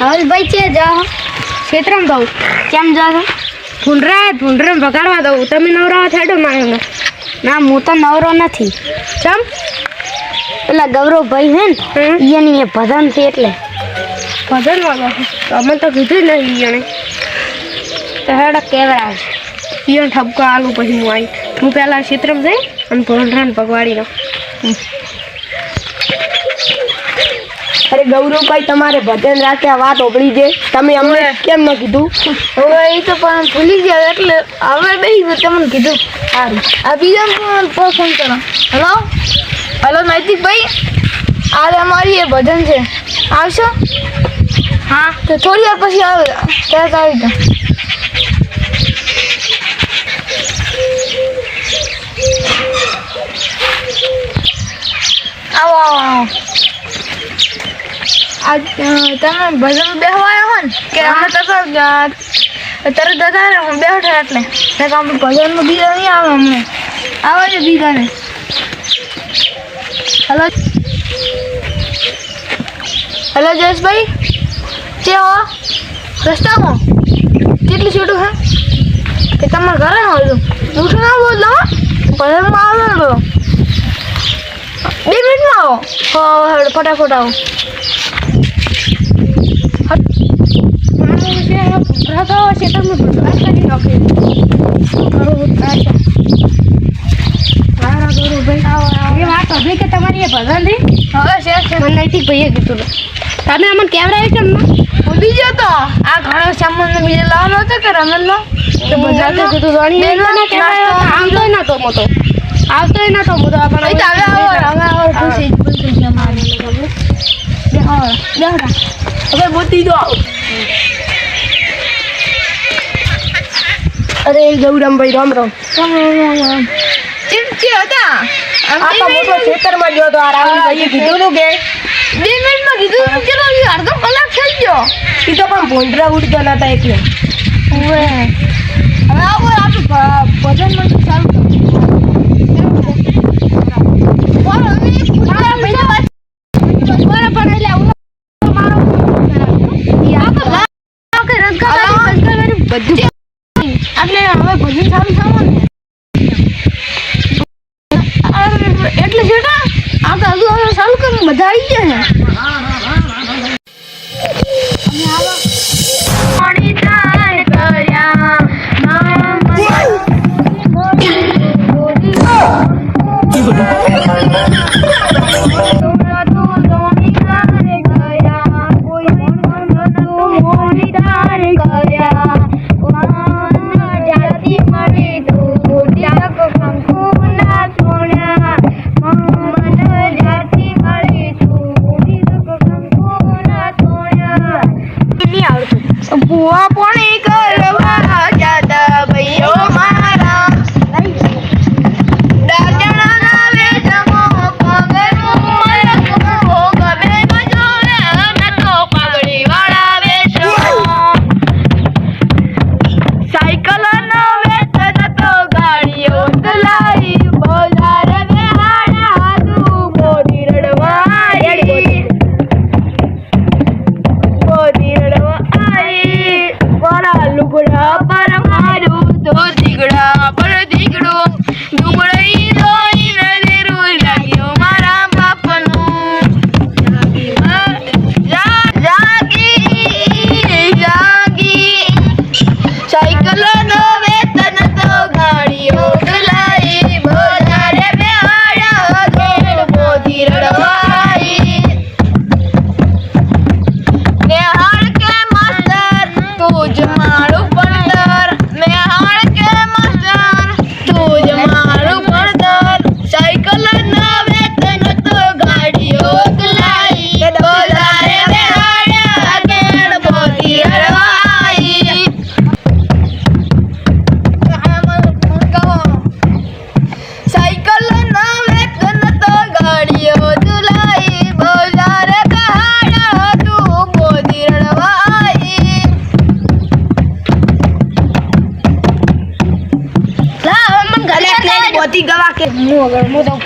હવે ભાઈ છે જાઓ ક્ષેત્રમ ભાવ કેમ જાઓ ભૂંડરા ભૂંડરા બગાડવા દઉં. તમે નવરાવા છાડો મારે ના હું તો નવરો નથી. ચમ? પેલા ગૌરવભાઈ છે. ને એની એ ભજન છે એટલે. ભજન વાળો અમે તો કીધું જ નહીં ઈયણે. તો હેડો છે ઈયણ ઠપકો આલું પછી હું આવી હું પહેલાં ક્ષેત્રમાં જઈ અને ભૂંડરાને ભગવાડી દઉં અરે ગૌરવભાઈ તમારે ભજન રાખ્યા વાત ઓગળી છે તમે અમને કેમ ન કીધું? હવે એ તો પણ ભૂલી ગયા એટલે હવે બે તમને કીધું. સારું. આ બીજા પણ ફોન કરો. હલો? હલો નૈતિકભાઈ? આજે અમારી એ ભજન છે. આવશો? હા તો થોડી વાર પછી આવે. તરત આવી જાઓ આવો આવો આવો આ અ, તમે ભજન આવ્યા હો ને કે અમે તો તરત જતા રહે હું બેઠા એટલે. ને કે આપણે ભજનનું બીજા નહીં આવે અમને. આવે છે બીજાને. હલો. હલો જયેશભાઈ છે હો? રસ્તામાં? કેટલી સીટું છે? કે તમારા ઘરે હોય જૂઠું ના બોલો ભજનમાં આવે ને બે મિનિટમાં આવો. ફટાફટ આવો. ભૂંડરા તો ક્ષેત્રમાં ભૂંડરા કરી નાખે શું કરું તાશા મારા ગુરુ ભાઈ એ વાત હતી કે તમારી એ ભજન હતી હવે શેર છે મને નૈતિક ભાઈએ કીધું તમે અમને કેમેરા કેવડાવી કેમ ભૂલી ગયો તો આ ઘણો સામાન બીજે લાવવાનો હતો કે જાતે કીધું તો અણી બેનો ના કેવડાવ્યો તો આવતોય નતો મોટો આવતોય નતો મોટો તો હવે આવો હવે આવો ખુશી ખુશી છે બેહો હવે બોતી દો. અરે ગૌરમભાઈ રામ રામ ચીમચી હતા આમ આ તો બે મોટો ખેતરમાં ગયો તો આ રાહુલભાઈએ કીધું તું કે બે મિનિટમાં કીધું તું ચલો ઈ અડધો કલાક થઈ ગયો ઈ તો પણ ભોંડરા ઉડતા નતા એટલે હવે હવે આવો આપણે ભ- ભજનમાં ચાલુ કરો બોલો, હવે એક પૂછવા બીજા વાત- બોલો, પણ એટલે આવું મારો આપણે લાવ કે રંગકાવાળી, રંગકાવાળી બધું એટલે હવે ભજન ચાલુ થવાનું ને અરે, એટલે છેટા આ તો હજુ હવે ચાલુ કરું બધા આવી ગયા છે. બુઆ પોણી તો કે હું આગળ હું દઉં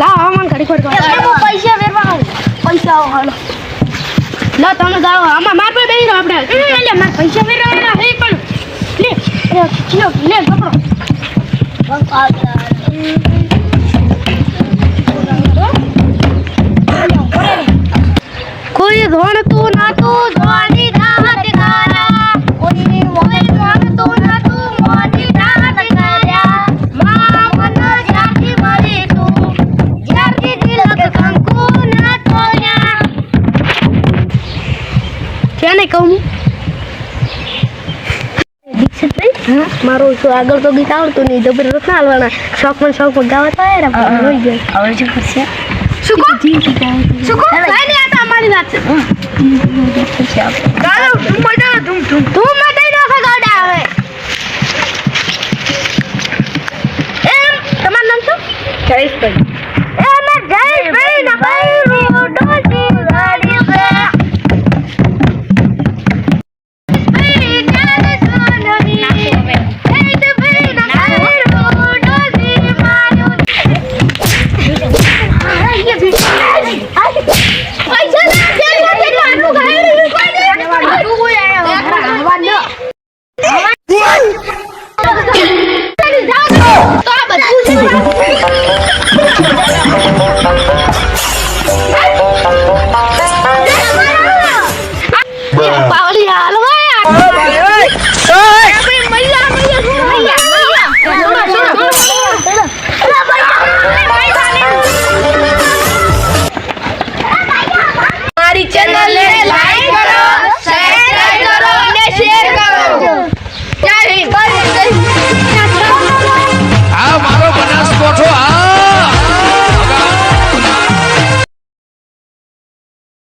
લાવ હવે મને ઘડી ખોટ પૈસા વેરવા પૈસા હાલો. લો તમે જાઓ આમાં માર પર બેહી રહો આપણે. એટલે માર પૈસા મેળવવાના હે પણ લે લે ચિયો લે પકડો. મારું તો આગળ તો ગીત આવડતું નહીં તો પછી રત્ના હાલવાના શોખમાં શોખમાં ગાવા તો આયા પણ રોઈ ગયો. હવે શું કરશે? શું કહો? શું કહો? કાંઈ નહીં આ અમારી વાત છે. મને ન ફગાવડા હવે. એમ તમારું નામ શું? ભાઈ